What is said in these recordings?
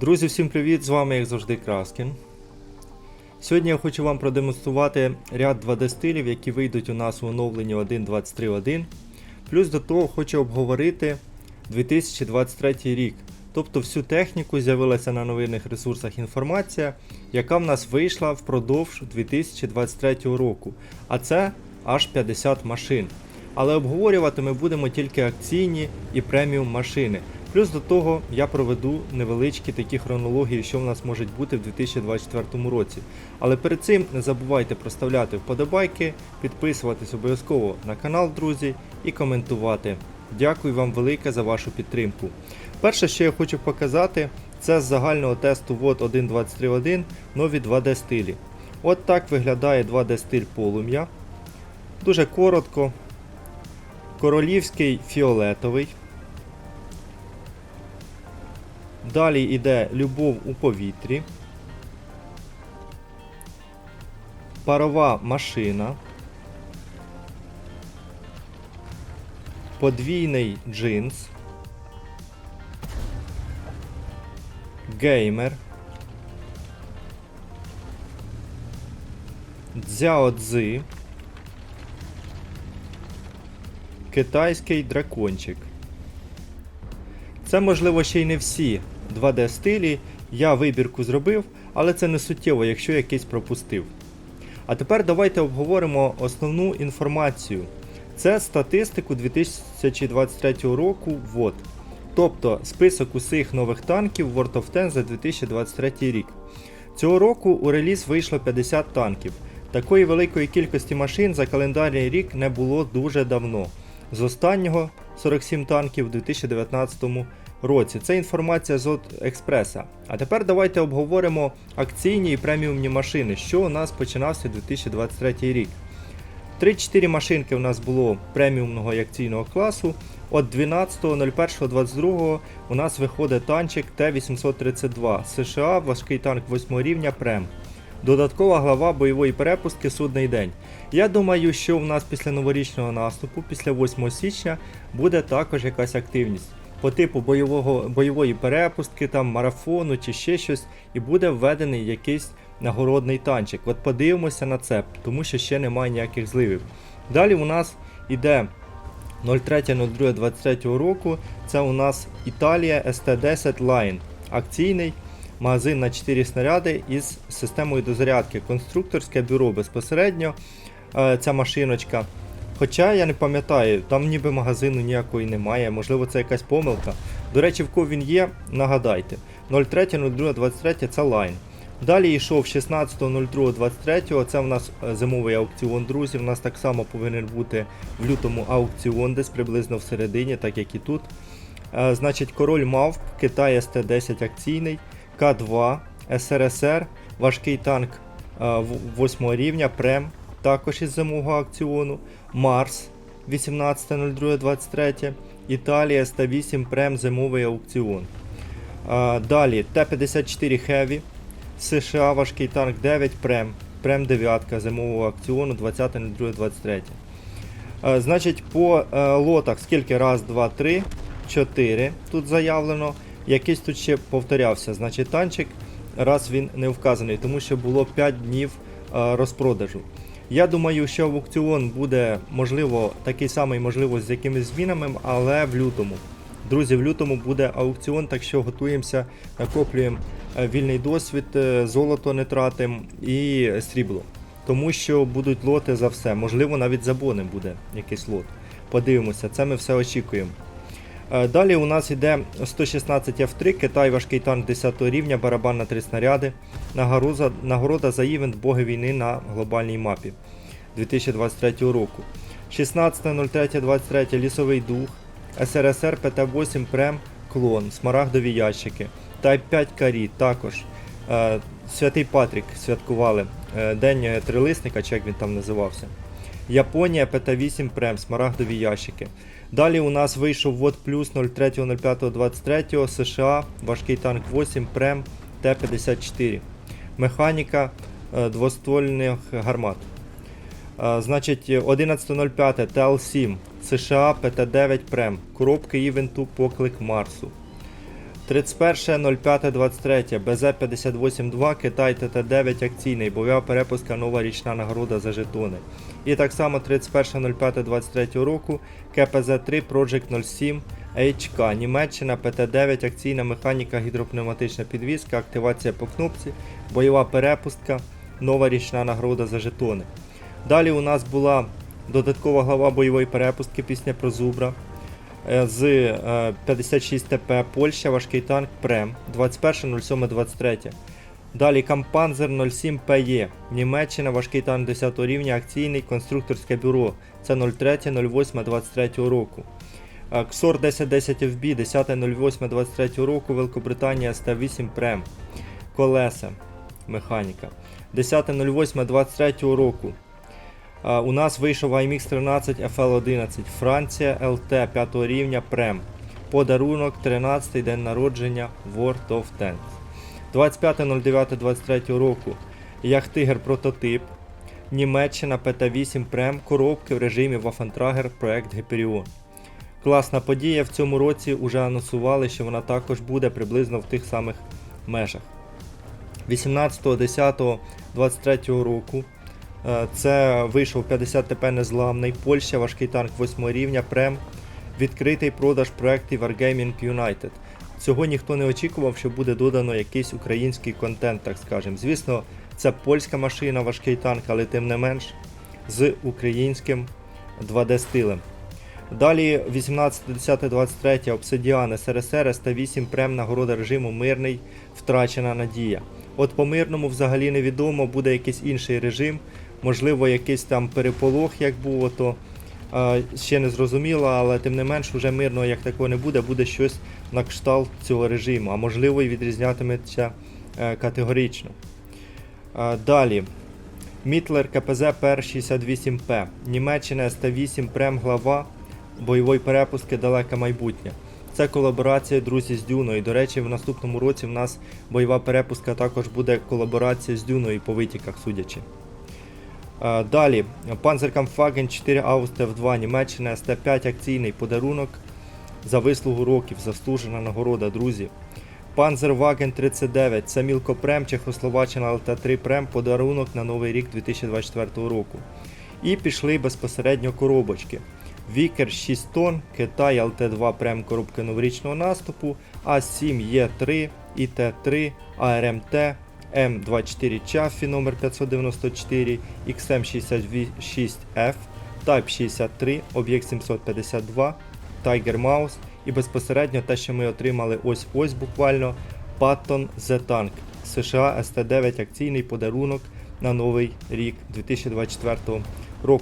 Друзі, всім привіт! З вами, як завжди, Краскін. Сьогодні я хочу вам продемонструвати ряд 2D стилів, які вийдуть у нас у оновленні 1.23.1. Плюс до того хочу обговорити 2023 рік. Тобто всю техніку з'явилася на новинних ресурсах інформація, яка в нас вийшла впродовж 2023 року. А це аж 50 машин. Але обговорювати ми будемо тільки акційні і преміум машини. Плюс до того я проведу невеличкі такі хронології, що в нас можуть бути в 2024 році. Але перед цим не забувайте проставляти вподобайки, підписуватись обов'язково на канал, друзі, і коментувати. Дякую вам велике за вашу підтримку. Перше, що я хочу показати, це з загального тесту WOT 1.23.1 нові 2D стилі. От так виглядає 2D стиль полум'я. Дуже коротко. Королівський фіолетовий. Далі йде любов у повітрі. Парова машина. Подвійний джинс. Геймер. Дзяо-дзи. Китайський дракончик. Це можливо ще й не всі 2D стилі. Я вибірку зробив, але це не суттєво, якщо якийсь пропустив. А тепер давайте обговоримо основну інформацію. Це статистику 2023 року ВОД. Тобто список усіх нових танків World of Tanks за 2023 рік. Цього року у реліз вийшло 50 танків. Такої великої кількості машин за календарний рік не було дуже давно. З останнього 47 танків у 2019 році. Це інформація з Експреса. А тепер давайте обговоримо акційні і преміумні машини, що у нас починався 2023 рік. 3-4 машинки у нас було преміумного і акційного класу. От 12.01.22 у нас виходить танчик Т-832 США, важкий танк 8 рівня Прем. Додаткова глава бойової перепустки Судний день. Я думаю, що в нас після новорічного наступу, після 8 січня, буде також якась активність по типу бойового, бойової перепустки, там марафону чи ще щось, і буде введений якийсь нагородний танчик. От подивимося на це, тому що ще немає ніяких зливів. Далі у нас іде 03.02.23 року. Це у нас Італія ST10 Line. Акційний магазин на 4 снаряди із системою дозарядки. Конструкторське бюро безпосередньо. е, Ця машиночка. Хоча я не пам'ятаю, там ніби магазину ніякої немає, можливо, це якась помилка. До речі, в кого він є, нагадайте. 03.02.23 це лайн. Далі йшов 16.02.23, це в нас е, зимовий аукціон, друзі. У нас так само повинен бути в лютому аукціон, десь приблизно всередині, так як і тут. Е, Значить, король мавп, Китай СТ-10 акційний, К2, СРСР, важкий танк 8 рівня, Прем, також із зимового аукціону, Марс 18.02.23, Італія Ст8 Прем зимовий аукціон. Далі Т-54 Heavy, США важкий танк 9 Прем, Прем 9 зимового аукціону 20.02.23. Е, Значить, по е, лотах скільки? Раз, два, три, чотири тут заявлено. Якийсь тут ще повторявся. Значить, танчик, раз він не вказаний, тому що було 5 днів е, розпродажу. Я думаю, що аукціон буде можливо такий самий, можливо, з якимись змінами, але в лютому. Друзі, в лютому буде аукціон, так що готуємося, накоплюємо е, вільний досвід, е, золото не тратимо і срібло. Тому що будуть лоти за все. Можливо, навіть за бони буде якийсь лот. Подивимося, це ми все очікуємо. Е, Далі у нас йде 116 F3, Китай важкий танк 10 рівня, барабан на 3 снаряди. Нагороза- Нагорода за івент Боги війни на глобальній мапі 2023 року. 16.03.23 Лісовий дух, СРСР ПТ-8 Прем Клон, Смарагдові ящики, Type 5 Карі також. Е, Святий Патрік святкували е, День трилисника, чи як він там називався. Японія ПТ-8 Прем, Смарагдові ящики. Далі у нас вийшов вот плюс 03.05.23 США, важкий танк 8 Прем Т-54. Механіка е, двоствольних гармат. Е, Значить, 11.05 ТЛ-7 США ПТ-9 Прем. Коробки івенту Поклик Марсу. 31.05.23 БЗ-58-2 Китай ТТ-9 акційний, бойова перепуска нова річна нагорода за жетони. І так само 31.05.23 року КПЗ-3 Project 07 HK Німеччина ПТ-9 акційна механіка гідропневматична підвізка, активація по кнопці, бойова перепустка, нова річна нагорода за жетони. Далі у нас була додаткова глава бойової перепустки пісня про зубра з е, 56 ТП Польща, важкий танк Прем 21.07.23. Далі Кампанзер 07 ПЕ Німеччина, важкий танк 10 рівня, акційний конструкторське бюро. Це 03.08.23 року. Е, КСОР 1010 FB 10.08.23 року, Великобританія СТ8 Прем. Колеса. Механіка. 10.08.23 року. У нас вийшов IMX 13 FL11 Франція LT 5 рівня Прем. Подарунок 13 день народження World of Tanks. 25.09.23 року. Яхтигер прототип. Німеччина ПТ8 Прем коробки в режимі Waffentrager проект Геперіон. Класна подія в цьому році вже анонсували, що вона також буде приблизно в тих самих межах. 18.10.23 року Це вийшов 50 ТП незламний, Польща, важкий танк 8 рівня, Прем, відкритий продаж проєктів Wargaming United. Цього ніхто не очікував, що буде додано якийсь український контент, так скажемо. Звісно, це польська машина, важкий танк, але тим не менш з українським 2D стилем. Далі 18.10.23 Обсидіан СРСР СТ8 Прем нагорода режиму мирний, втрачена надія. От по мирному взагалі невідомо, буде якийсь інший режим, можливо, якийсь там переполох, як було, то е, ще не зрозуміло, але тим не менш уже мирного як такого не буде, буде щось на кшталт цього режиму, а можливо і відрізнятиметься е, категорично. Далі. Мітлер КПЗ ПР-68П. Німеччина СТ8 Прем глава бойової перепустки Далеке майбутнє. Це колаборація друзі з Дюною. До речі, в наступному році в нас бойова перепустка також буде колаборація з Дюною по витіках, судячи. Далі, Panzerkampfwagen 4 Aust F2 Німеччина СТ5 акційний подарунок за вислугу років, заслужена нагорода, друзі. Panzerwagen 39 це Мілкопрем, Чехословаччина ЛТ3 Прем, подарунок на новий рік 2024 року. І пішли безпосередньо коробочки. Вікер 6 тонн, Китай ЛТ2 Прем коробки новорічного наступу, А7 Е3, ІТ3, АРМТ, М24 Чаффі номер 594, XM66F, Type 63, Об'єкт 752, Tiger Mouse і безпосередньо те, що ми отримали ось ось буквально Patton The Tank США ST9 акційний подарунок на новий рік 2024 року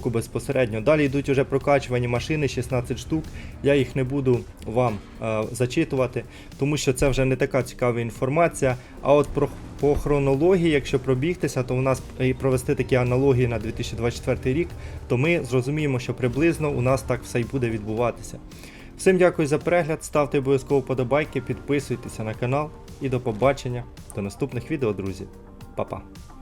безпосередньо. Далі йдуть вже прокачувані машини, 16 штук. Я їх не буду вам е, зачитувати, тому що це вже не така цікава інформація. А от про по хронології, якщо пробігтися, то у нас і провести такі аналогії на 2024 рік, то ми зрозуміємо, що приблизно у нас так все й буде відбуватися. Всім дякую за перегляд, ставте обов'язково подобайки, підписуйтеся на канал і до побачення до наступних відео, друзі. Па-па!